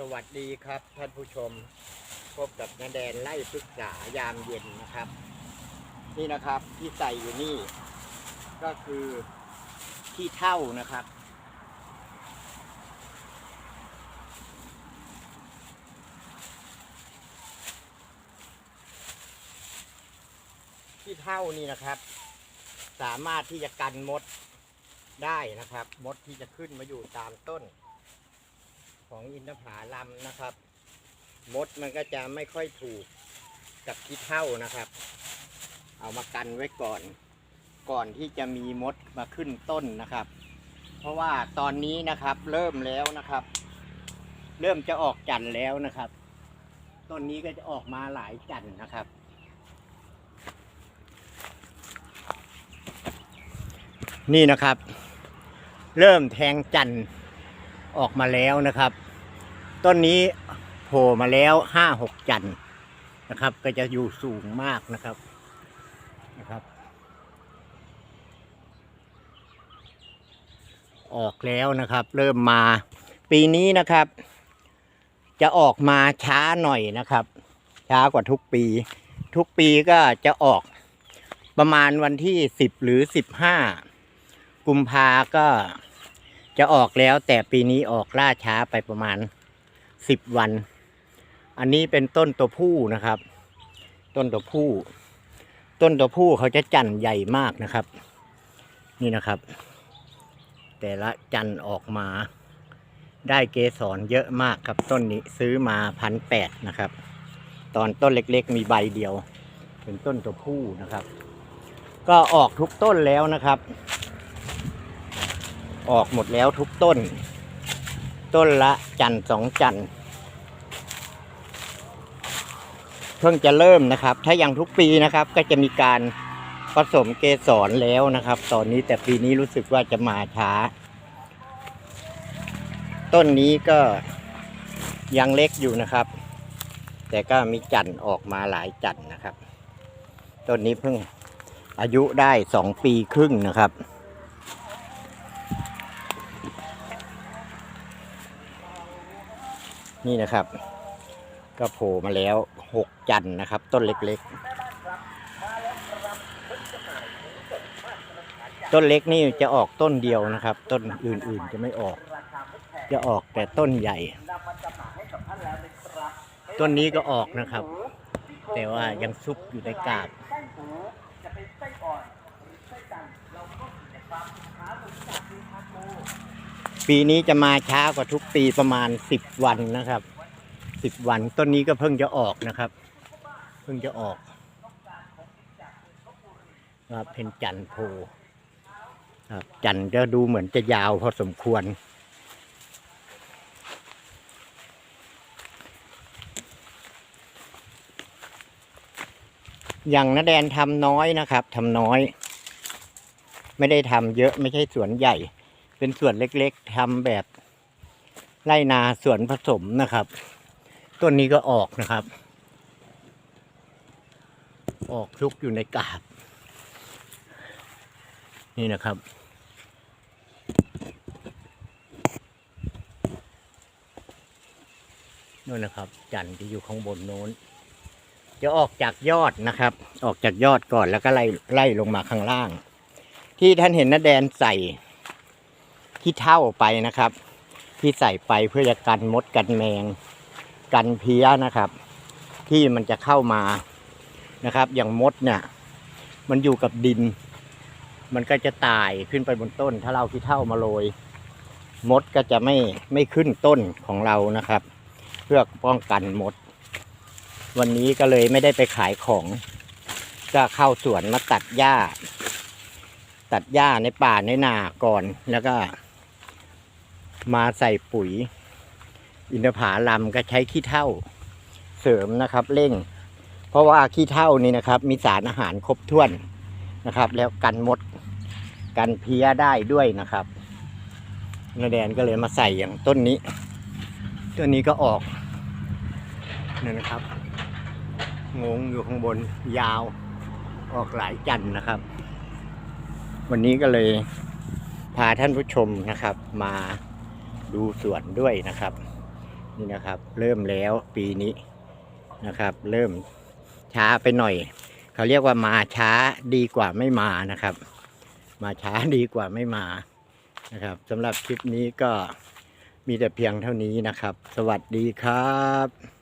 สวัสดีครับท่านผู้ชม พบกับนาแดนไล่ปรึกษายามเย็นนะครับ นี่นะครับที่ใส่อยู่นี่ ก็คือที่เท่านะครับ ที่เท่านี่นะครับ สามารถที่จะกันมดได้นะครับ มดที่จะขึ้นมาอยู่ตามต้น ของอินทผลัมนะครับ มดมันก็จะไม่ค่อยถูกกับขี้เท่านะครับ เอามากันไว้ก่อน ก่อนที่จะมีมดมาขึ้นต้นนะครับ เพราะว่าตอนนี้นะครับเริ่มแล้วนะครับ เริ่มจะออกจันทร์แล้วนะครับ ต้นนี้ก็จะออกมาหลายจันทร์นะครับนี่นะครับ เริ่มแทงจันทร์ ออกมาแล้วนะครับ ต้นนี้โผล่มาแล้วห้าหกจันนะครับ ก็จะอยู่สูงมากนะครับนะครับ ออกแล้วนะครับ เริ่มมา ปีนี้นะครับ จะออกมาช้าหน่อยนะครับ ช้ากว่าทุกปี ทุกปีก็จะออกประมาณวันที่สิบหรือสิบห้ากุมภาก็ จะออกแล้วแต่ปีนี้ออกล่าช้าไปประมาณสิบวัน อันนี้เป็นต้นตัวผู้นะครับ ต้นตัวผู้ ต้นตัวผู้เขาจะจันทร์ใหญ่มากนะครับ นี่นะครับ แต่ละจันทร์ออกมา ได้เกสรเยอะมากครับ ต้นนี้ซื้อมาพันแปดนะครับ ตอนต้นเล็กๆ มีใบเดียว เป็นต้นตัวผู้นะครับ ก็ออกทุกต้นแล้วนะครับ ออกหมดแล้วทุกต้น ต้นละจันสองจันเพิ่งจะเริ่มนะครับ ถ้าอย่างทุกปีนะครับ ก็จะมีการผสมเกสรแล้วนะครับ ตอนนี้แต่ปีนี้รู้สึกว่าจะมาช้า ต้นนี้ก็ยังเล็กอยู่นะครับ แต่ก็มีจันออกมาหลายจันนะครับ ต้นนี้เพิ่งอายุได้สองปีครึ่งนะครับ นี่นะครับ ก็โผล่มาแล้วหกจันนะครับ ต้นเล็กๆ ต้นเล็กนี่จะออกต้นเดียวนะครับ ต้นอื่นๆจะไม่ออก จะออกแต่ต้นใหญ่ ต้นนี้ก็ออกนะครับ แต่ว่ายังซุกอยู่ในกาบ ปีนี้จะมาช้ากว่าทุกปีประมาณสิบวันนะครับสิบวันต้นนี้ก็เพิ่งจะออกนะครับ เพิ่งจะออกครับเป็นจันโพครับจันจะดูเหมือนจะยาวพอสมควร อย่างนาแดนทำน้อยนะครับทำน้อย ไม่ได้ทำเยอะไม่ใช่สวนใหญ่ เป็นส่วนเล็กๆทำแบบไร่นาสวนผสมนะครับ ต้นนี้ก็ออกนะครับ ออกทุกอยู่ในกาบ นี่นะครับนู่นนะครับ จันทร์ที่อยู่ข้างบนโน้น จะออกจากยอดนะครับ ออกจากยอดก่อนแล้วก็ไล่ไล่ลงมาข้างล่าง ที่ท่านเห็นนะแดนใส่ ที่เท่าไปนะครับ ที่ใส่ไปเพื่อจะกันมดกันแมง กันเพี้ยนะครับ ที่มันจะเข้ามานะครับ อย่างมดเนี่ย มันอยู่กับดิน มันก็จะตายขึ้นไปบนต้น ถ้าเราที่เท่ามาโรยมดก็จะไม่ไม่ขึ้นต้นของเรานะครับ เพื่อป้องกันมด วันนี้ก็เลยไม่ได้ไปขายของ ก็เข้าสวนมาตัดหญ้า ตัดหญ้าในป่าในนาก่อนแล้วก็ มาใส่ปุ๋ย อินทผลัมก็ใช้ขี้เถ้าเสริมนะครับเร่ง เพราะว่าขี้เถ้านี่นะครับ มีสารอาหารครบถ้วนนะครับ แล้วกันมดกันเพี้ยได้ด้วยนะครับนาแดนก็เลยมาใส่อย่างต้นนี้ต้นนี้ก็ออกนี่นะครับ งงอยู่ข้างบนยาวออกหลายจันนะครับ วันนี้ก็เลยพาท่านผู้ชมนะครับมา ดูสวนด้วยนะครับ นี่นะครับ เริ่มแล้วปีนี้นะครับ เริ่มช้าไปหน่อย เขาเรียกว่ามาช้าดีกว่าไม่มานะครับ มาช้าดีกว่าไม่มานะครับสำหรับคลิปนี้ก็มีแต่เพียงเท่านี้นะครับ สวัสดีครับ